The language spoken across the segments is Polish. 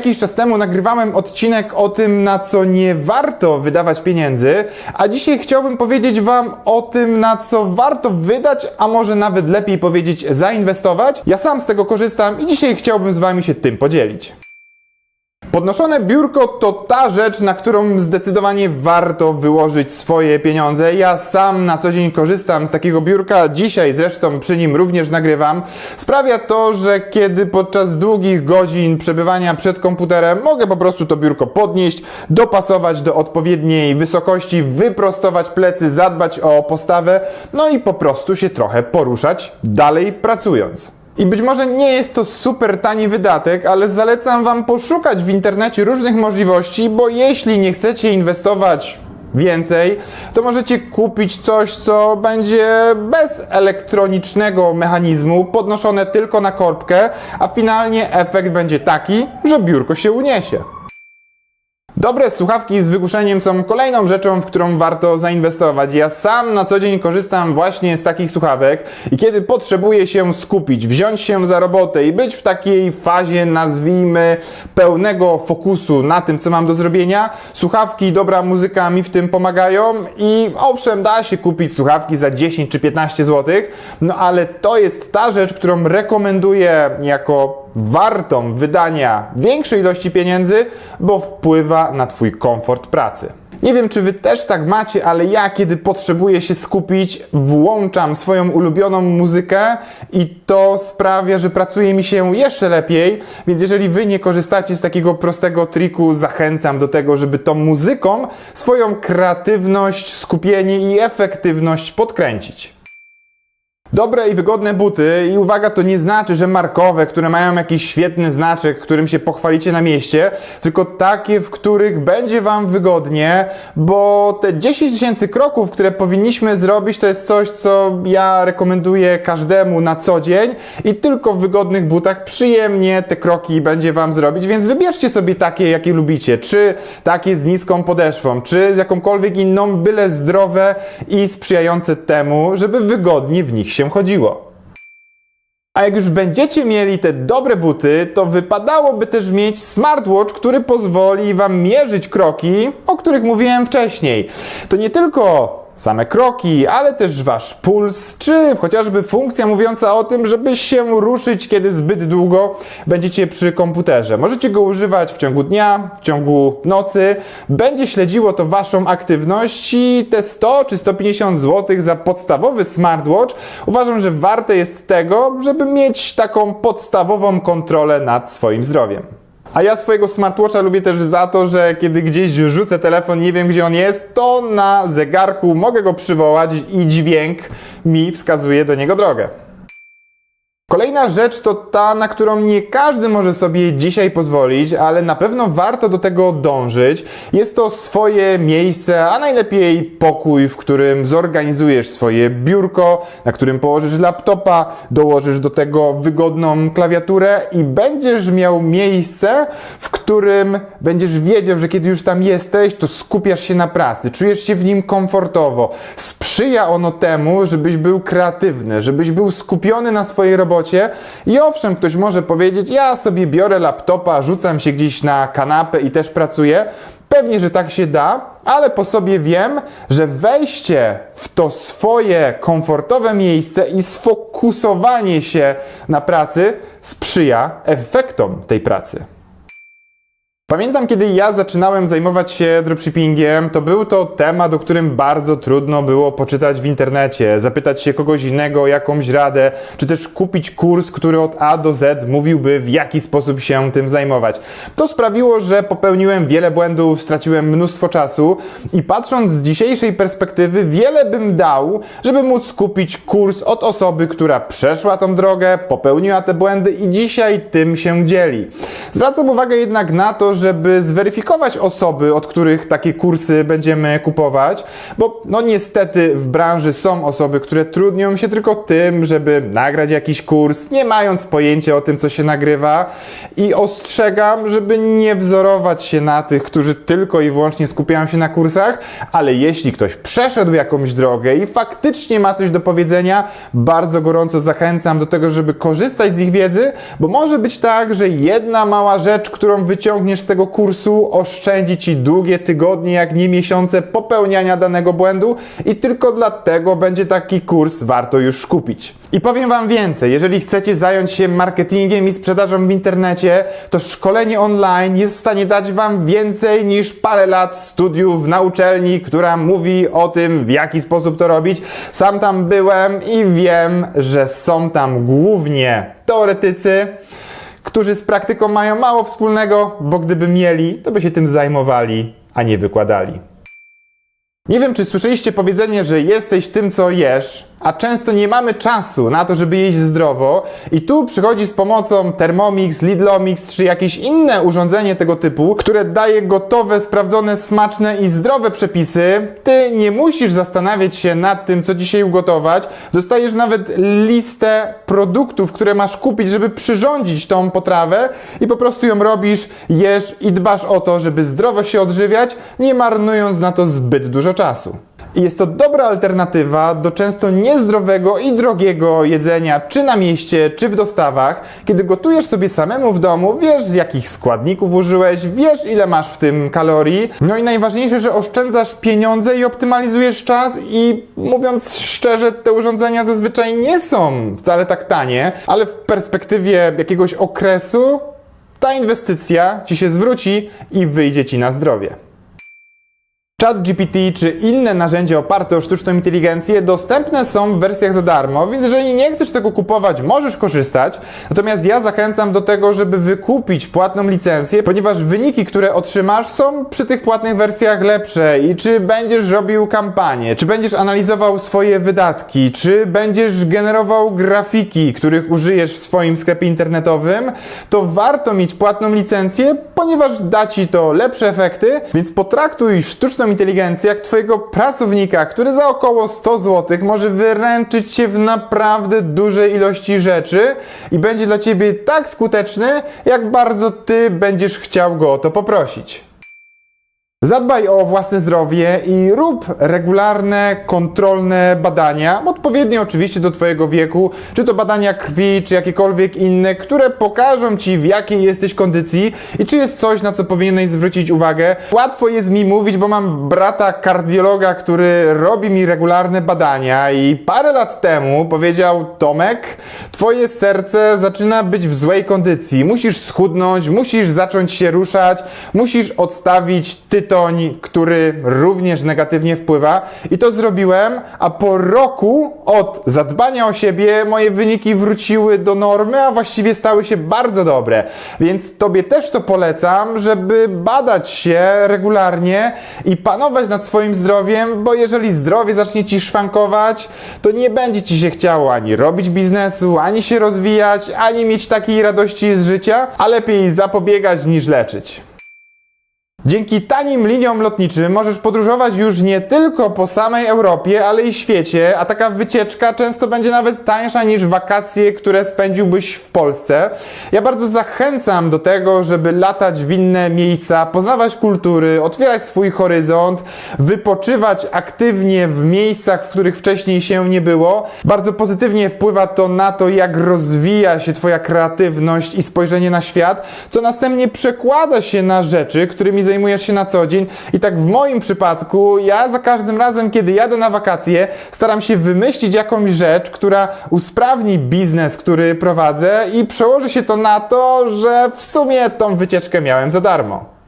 Jakiś czas temu nagrywałem odcinek o tym, na co nie warto wydawać pieniędzy, a dzisiaj chciałbym powiedzieć Wam o tym, na co warto wydać, a może nawet lepiej powiedzieć zainwestować. Ja sam z tego korzystam i dzisiaj chciałbym z Wami się tym podzielić. Podnoszone biurko to ta rzecz, na którą zdecydowanie warto wyłożyć swoje pieniądze. Ja sam na co dzień korzystam z takiego biurka, dzisiaj zresztą przy nim również nagrywam. Sprawia to, że kiedy podczas długich godzin przebywania przed komputerem mogę po prostu to biurko podnieść, dopasować do odpowiedniej wysokości, wyprostować plecy, zadbać o postawę, no i po prostu się trochę poruszać, dalej pracując. I być może nie jest to super tani wydatek, ale zalecam Wam poszukać w internecie różnych możliwości, bo jeśli nie chcecie inwestować więcej, to możecie kupić coś, co będzie bez elektronicznego mechanizmu, podnoszone tylko na korbkę, a finalnie efekt będzie taki, że biurko się uniesie. Dobre słuchawki z wygłuszeniem są kolejną rzeczą, w którą warto zainwestować. Ja sam na co dzień korzystam właśnie z takich słuchawek i kiedy potrzebuję się skupić, wziąć się za robotę i być w takiej fazie, nazwijmy, pełnego fokusu na tym, co mam do zrobienia, słuchawki i dobra muzyka mi w tym pomagają i owszem, da się kupić słuchawki za 10 czy 15 zł, no ale to jest ta rzecz, którą rekomenduję jako wartą wydania większej ilości pieniędzy, bo wpływa na Twój komfort pracy. Nie wiem, czy Wy też tak macie, ale ja, kiedy potrzebuję się skupić, włączam swoją ulubioną muzykę i to sprawia, że pracuje mi się jeszcze lepiej. Więc jeżeli Wy nie korzystacie z takiego prostego triku, zachęcam do tego, żeby tą muzyką swoją kreatywność, skupienie i efektywność podkręcić. Dobre i wygodne buty i uwaga, to nie znaczy, że markowe, które mają jakiś świetny znaczek, którym się pochwalicie na mieście, tylko takie, w których będzie Wam wygodnie, bo te 10 tysięcy kroków, które powinniśmy zrobić, to jest coś, co ja rekomenduję każdemu na co dzień i tylko w wygodnych butach przyjemnie te kroki będzie Wam zrobić, więc wybierzcie sobie takie, jakie lubicie, czy takie z niską podeszwą, czy z jakąkolwiek inną, byle zdrowe i sprzyjające temu, żeby wygodnie w nich się chodziło. A jak już będziecie mieli te dobre buty, to wypadałoby też mieć smartwatch, który pozwoli Wam mierzyć kroki, o których mówiłem wcześniej. To nie tylko same kroki, ale też Wasz puls, czy chociażby funkcja mówiąca o tym, żeby się ruszyć, kiedy zbyt długo będziecie przy komputerze. Możecie go używać w ciągu dnia, w ciągu nocy. Będzie śledziło to Waszą aktywność i te 100 czy 150 zł za podstawowy smartwatch uważam, że warte jest tego, żeby mieć taką podstawową kontrolę nad swoim zdrowiem. A ja swojego smartwatcha lubię też za to, że kiedy gdzieś rzucę telefon, nie wiem gdzie on jest, to na zegarku mogę go przywołać i dźwięk mi wskazuje do niego drogę. Kolejna rzecz to ta, na którą nie każdy może sobie dzisiaj pozwolić, ale na pewno warto do tego dążyć. Jest to swoje miejsce, a najlepiej pokój, w którym zorganizujesz swoje biurko, na którym położysz laptopa, dołożysz do tego wygodną klawiaturę i będziesz miał miejsce, w którym będziesz wiedział, że kiedy już tam jesteś, to skupiasz się na pracy, czujesz się w nim komfortowo. Sprzyja ono temu, żebyś był kreatywny, żebyś był skupiony na swojej robocie. I owszem, ktoś może powiedzieć: Ja sobie biorę laptopa, rzucam się gdzieś na kanapę i też pracuję. Pewnie, że tak się da, ale po sobie wiem, że wejście w to swoje komfortowe miejsce i sfokusowanie się na pracy sprzyja efektom tej pracy. Pamiętam, kiedy ja zaczynałem zajmować się dropshippingiem, to był to temat, o którym bardzo trudno było poczytać w internecie, zapytać się kogoś innego o jakąś radę, czy też kupić kurs, który od A do Z mówiłby, w jaki sposób się tym zajmować. To sprawiło, że popełniłem wiele błędów, straciłem mnóstwo czasu i patrząc z dzisiejszej perspektywy, wiele bym dał, żeby móc kupić kurs od osoby, która przeszła tą drogę, popełniła te błędy i dzisiaj tym się dzieli. Zwracam uwagę jednak na to, żeby zweryfikować osoby, od których takie kursy będziemy kupować, bo no niestety w branży są osoby, które trudnią się tylko tym, żeby nagrać jakiś kurs, nie mając pojęcia o tym, co się nagrywa. I ostrzegam, żeby nie wzorować się na tych, którzy tylko i wyłącznie skupiają się na kursach, ale jeśli ktoś przeszedł jakąś drogę i faktycznie ma coś do powiedzenia, bardzo gorąco zachęcam do tego, żeby korzystać z ich wiedzy, bo może być tak, że jedna mała rzecz, którą wyciągniesz z tego kursu, oszczędzi ci długie tygodnie, jak nie miesiące popełniania danego błędu i tylko dlatego będzie taki kurs warto już kupić. I powiem Wam więcej, jeżeli chcecie zająć się marketingiem i sprzedażą w internecie, to szkolenie online jest w stanie dać Wam więcej niż parę lat studiów na uczelni, która mówi o tym, w jaki sposób to robić. Sam tam byłem i wiem, że są tam głównie teoretycy, którzy z praktyką mają mało wspólnego, bo gdyby mieli, to by się tym zajmowali, a nie wykładali. Nie wiem, czy słyszeliście powiedzenie, że jesteś tym, co jesz, a często nie mamy czasu na to, żeby jeść zdrowo i tu przychodzi z pomocą Thermomix, Lidlomix czy jakieś inne urządzenie tego typu, które daje gotowe, sprawdzone, smaczne i zdrowe przepisy. Ty nie musisz zastanawiać się nad tym, co dzisiaj ugotować. Dostajesz nawet listę produktów, które masz kupić, żeby przyrządzić tą potrawę i po prostu ją robisz, jesz i dbasz o to, żeby zdrowo się odżywiać, nie marnując na to zbyt dużo czasu. Jest to dobra alternatywa do często niezdrowego i drogiego jedzenia, czy na mieście, czy w dostawach. Kiedy gotujesz sobie samemu w domu, wiesz z jakich składników użyłeś, wiesz ile masz w tym kalorii. No i najważniejsze, że oszczędzasz pieniądze i optymalizujesz czas i mówiąc szczerze, te urządzenia zazwyczaj nie są wcale tak tanie, ale w perspektywie jakiegoś okresu ta inwestycja ci się zwróci i wyjdzie ci na zdrowie. ChatGPT czy inne narzędzia oparte o sztuczną inteligencję dostępne są w wersjach za darmo, więc jeżeli nie chcesz tego kupować, możesz korzystać. Natomiast ja zachęcam do tego, żeby wykupić płatną licencję, ponieważ wyniki, które otrzymasz, są przy tych płatnych wersjach lepsze. I czy będziesz robił kampanię, czy będziesz analizował swoje wydatki, czy będziesz generował grafiki, których użyjesz w swoim sklepie internetowym, to warto mieć płatną licencję, ponieważ da ci to lepsze efekty, więc potraktuj sztuczną inteligencję jak twojego pracownika, który za około 100 zł może wyręczyć cię w naprawdę dużej ilości rzeczy i będzie dla ciebie tak skuteczny, jak bardzo ty będziesz chciał go o to poprosić. Zadbaj o własne zdrowie i rób regularne, kontrolne badania, odpowiednie oczywiście do Twojego wieku, czy to badania krwi, czy jakiekolwiek inne, które pokażą Ci w jakiej jesteś kondycji i czy jest coś, na co powinieneś zwrócić uwagę. Łatwo jest mi mówić, bo mam brata kardiologa, który robi mi regularne badania i parę lat temu powiedział Tomek, Twoje serce zaczyna być w złej kondycji, musisz schudnąć, musisz zacząć się ruszać, musisz odstawić tytoń, który również negatywnie wpływa. I to zrobiłem, a po roku od zadbania o siebie moje wyniki wróciły do normy, a właściwie stały się bardzo dobre. Więc Tobie też to polecam, żeby badać się regularnie i panować nad swoim zdrowiem, bo jeżeli zdrowie zacznie Ci szwankować, to nie będzie Ci się chciało ani robić biznesu, ani się rozwijać, ani mieć takiej radości z życia, a lepiej zapobiegać niż leczyć. Dzięki tanim liniom lotniczym możesz podróżować już nie tylko po samej Europie, ale i świecie, a taka wycieczka często będzie nawet tańsza niż wakacje, które spędziłbyś w Polsce. Ja bardzo zachęcam do tego, żeby latać w inne miejsca, poznawać kultury, otwierać swój horyzont, wypoczywać aktywnie w miejscach, w których wcześniej się nie było. Bardzo pozytywnie wpływa to na to, jak rozwija się Twoja kreatywność i spojrzenie na świat, co następnie przekłada się na rzeczy, którymi zajmujesz się na co dzień. I tak w moim przypadku, ja za każdym razem, kiedy jadę na wakacje, staram się wymyślić jakąś rzecz, która usprawni biznes, który prowadzę i przełoży się to na to, że w sumie tą wycieczkę miałem za darmo.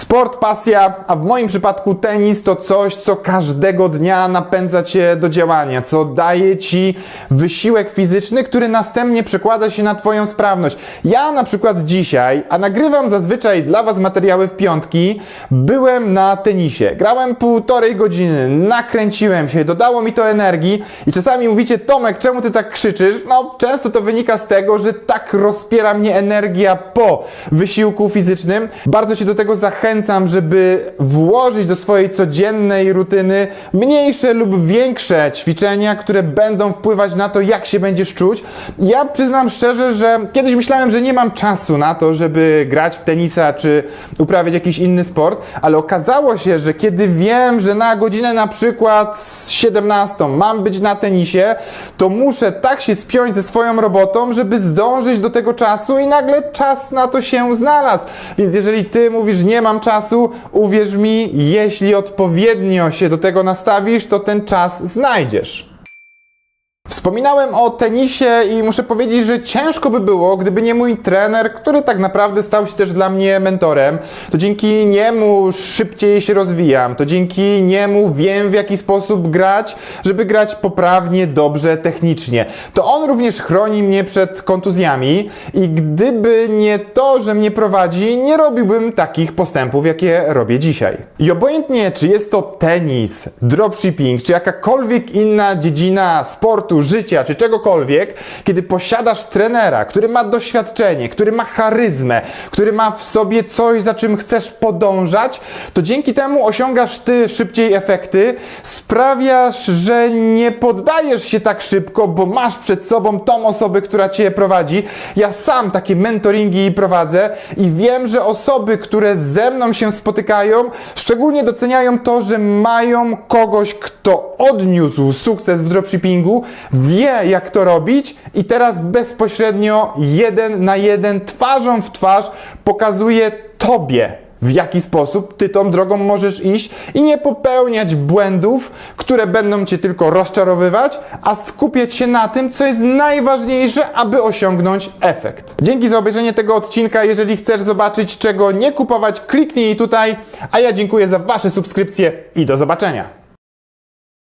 Sport, pasja, a w moim przypadku tenis to coś, co każdego dnia napędza cię do działania, co daje ci wysiłek fizyczny, który następnie przekłada się na twoją sprawność. Ja na przykład dzisiaj, a nagrywam zazwyczaj dla was materiały w piątki, byłem na tenisie. Grałem półtorej godziny, nakręciłem się, dodało mi to energii i czasami mówicie, Tomek, czemu ty tak krzyczysz? No, często to wynika z tego, że tak rozpiera mnie energia po wysiłku fizycznym. Bardzo cię do tego zachęcam, żeby włożyć do swojej codziennej rutyny mniejsze lub większe ćwiczenia, które będą wpływać na to, jak się będziesz czuć. Ja przyznam szczerze, że kiedyś myślałem, że nie mam czasu na to, żeby grać w tenisa czy uprawiać jakiś inny sport, ale okazało się, że kiedy wiem, że na godzinę na przykład z 17 mam być na tenisie, to muszę tak się spiąć ze swoją robotą, żeby zdążyć do tego czasu i nagle czas na to się znalazł. Więc jeżeli ty mówisz, nie mam czasu, uwierz mi, jeśli odpowiednio się do tego nastawisz, to ten czas znajdziesz. Wspominałem o tenisie i muszę powiedzieć, że ciężko by było, gdyby nie mój trener, który tak naprawdę stał się też dla mnie mentorem. To dzięki niemu szybciej się rozwijam, to dzięki niemu wiem w jaki sposób grać, żeby grać poprawnie, dobrze, technicznie. To on również chroni mnie przed kontuzjami i gdyby nie to, że mnie prowadzi, nie robiłbym takich postępów, jakie robię dzisiaj. I obojętnie, czy jest to tenis, dropshipping, czy jakakolwiek inna dziedzina życia, czy czegokolwiek, kiedy posiadasz trenera, który ma doświadczenie, który ma charyzmę, który ma w sobie coś, za czym chcesz podążać, to dzięki temu osiągasz ty szybciej efekty, sprawiasz, że nie poddajesz się tak szybko, bo masz przed sobą tą osobę, która cię prowadzi. Ja sam takie mentoringi prowadzę i wiem, że osoby, które ze mną się spotykają, szczególnie doceniają to, że mają kogoś, kto odniósł sukces w dropshippingu, wie jak to robić i teraz bezpośrednio jeden na jeden, twarzą w twarz pokazuje tobie, w jaki sposób ty tą drogą możesz iść i nie popełniać błędów, które będą cię tylko rozczarowywać, a skupiać się na tym, co jest najważniejsze, aby osiągnąć efekt. Dzięki za obejrzenie tego odcinka. Jeżeli chcesz zobaczyć, czego nie kupować, kliknij tutaj, a ja dziękuję za wasze subskrypcje i do zobaczenia.